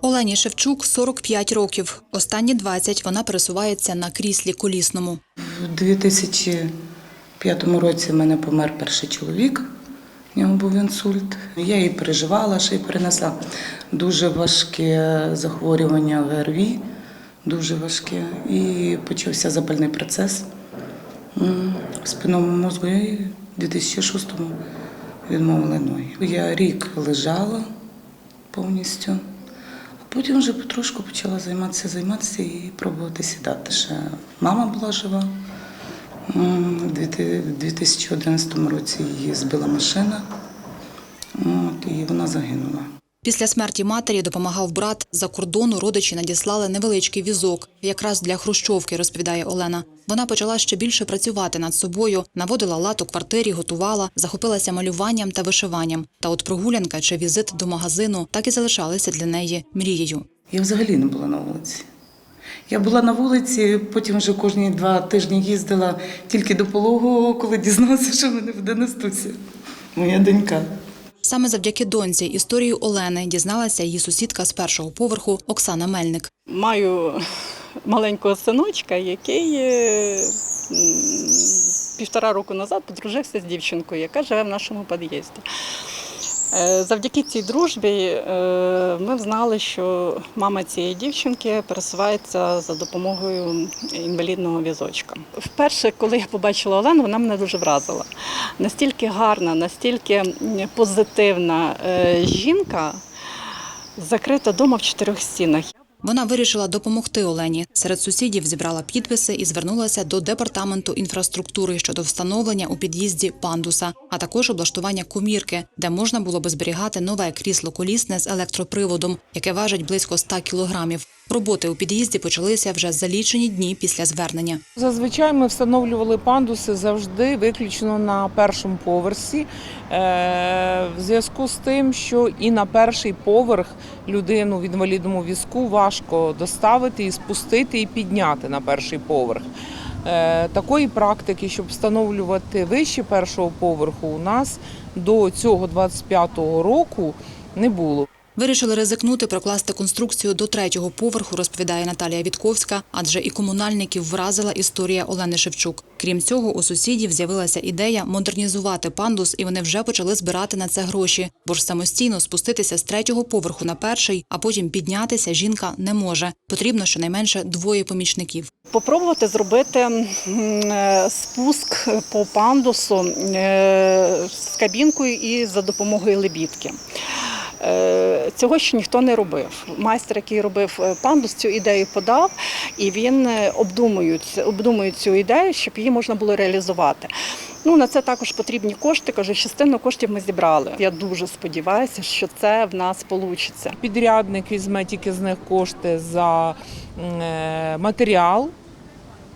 Олені Шевчук 45 років. Останні 20 вона пересувається на кріслі колісному. У 2005 році в мене помер перший чоловік. У нього був інсульт. Я її переживала, ще й перенесла дуже важке захворювання ГРВІ, дуже важке. І почався запальний процес спинному мозку. Я в 2006-му відмовила ноги. Я рік лежала повністю, потім вже потрошку почала займатися, займатися і пробувати сідати. Ще мама була жива. У 2011 році її збила машина, і вона загинула. Після смерті матері допомагав брат. За кордону родичі надіслали невеличкий візок, якраз для хрущовки, розповідає Олена. Вона почала ще більше працювати над собою, наводила лад у квартирі, готувала, захопилася малюванням та вишиванням. Та от прогулянка чи візит до магазину так і залишалися для неї мрією. Я взагалі не була на вулиці. Я була на вулиці, потім вже кожні два тижні їздила тільки до пологового, коли дізналася, що мене буде Настуся, моя донька. Саме завдяки доньці історію Олени дізналася її сусідка з першого поверху Оксана Мельник. Маю маленького синочка, який е, півтора року назад подружився з дівчинкою, яка живе в нашому під'їзді. Е, Завдяки цій дружбі е, ми знали, що мама цієї дівчинки пересувається за допомогою інвалідного візочка. Вперше, коли я побачила Олену, вона мене дуже вразила. Настільки гарна, настільки позитивна е, жінка, закрита вдома в чотирьох стінах. Вона вирішила допомогти Олені. Серед сусідів зібрала підписи і звернулася до департаменту інфраструктури щодо встановлення у під'їзді пандуса, а також облаштування комірки, де можна було би зберігати нове крісло колісне з електроприводом, яке важить близько 100 кілограмів. Роботи у під'їзді почалися вже за лічені дні після звернення. Зазвичай ми встановлювали пандуси завжди виключно на першому поверсі, е, в зв'язку з тим, що і на перший поверх людину в інвалідному візку важко доставити і спустити і підняти на перший поверх. Е, Такої практики, щоб встановлювати вище першого поверху, у нас до цього 25-го року не було. Вирішили ризикнути прокласти конструкцію до третього поверху, розповідає Наталія Вітковська, адже і комунальників вразила історія Олени Шевчук. Крім цього, у сусідів з'явилася ідея модернізувати пандус, і вони вже почали збирати на це гроші. Бо ж самостійно спуститися з третього поверху на перший, а потім піднятися жінка не може. Потрібно щонайменше двоє помічників. Попробувати зробити е, спуск по пандусу е, з кабінкою і за допомогою лебідки. Е, Цього ще ніхто не робив. Майстер, який робив е, пандус, цю ідею подав, і він е, обдумує, обдумує цю ідею, щоб її можна було реалізувати. Ну на це також потрібні кошти. Кажу, частину коштів ми зібрали. Я дуже сподіваюся, що це в нас вийде. Підрядник візьме тільки з них кошти за матеріал,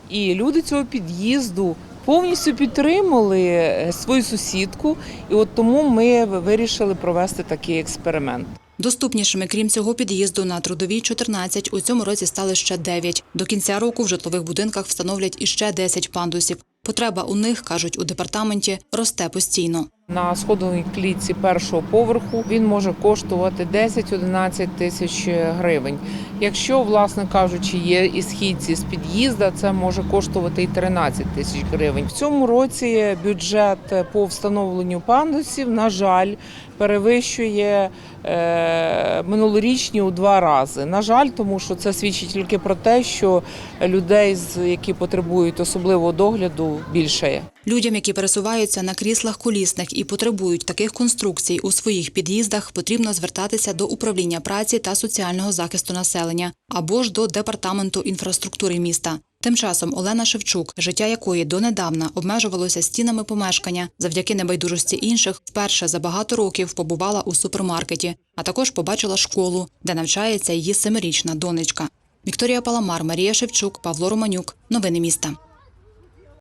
і люди цього під'їзду повністю підтримали е, свою сусідку, і от тому ми вирішили провести такий експеримент. Доступнішими, крім цього під'їзду на трудовій 14, у цьому році стали ще 9. До кінця року в житлових будинках встановлять іще 10 пандусів. Потреба у них, кажуть у департаменті, росте постійно. На сходовій клітці першого поверху він може коштувати 10-11 тисяч гривень. Якщо, власне кажучи, є і східці з під'їзда, це може коштувати і 13 тисяч гривень. В цьому році бюджет по встановленню пандусів, на жаль, перевищує е, минулорічні у два рази. На жаль, тому що це свідчить тільки про те, що людей, які потребують особливого догляду, більше. Людям, які пересуваються на кріслах колісних і потребують таких конструкцій у своїх під'їздах, потрібно звертатися до управління праці та соціального захисту населення або ж до департаменту інфраструктури міста. Тим часом Олена Шевчук, життя якої донедавна обмежувалося стінами помешкання, завдяки небайдужості інших, вперше за багато років побувала у супермаркеті, а також побачила школу, де навчається її семирічна донечка. Вікторія Паламар, Марія Шевчук, Павло Романюк. Новини міста.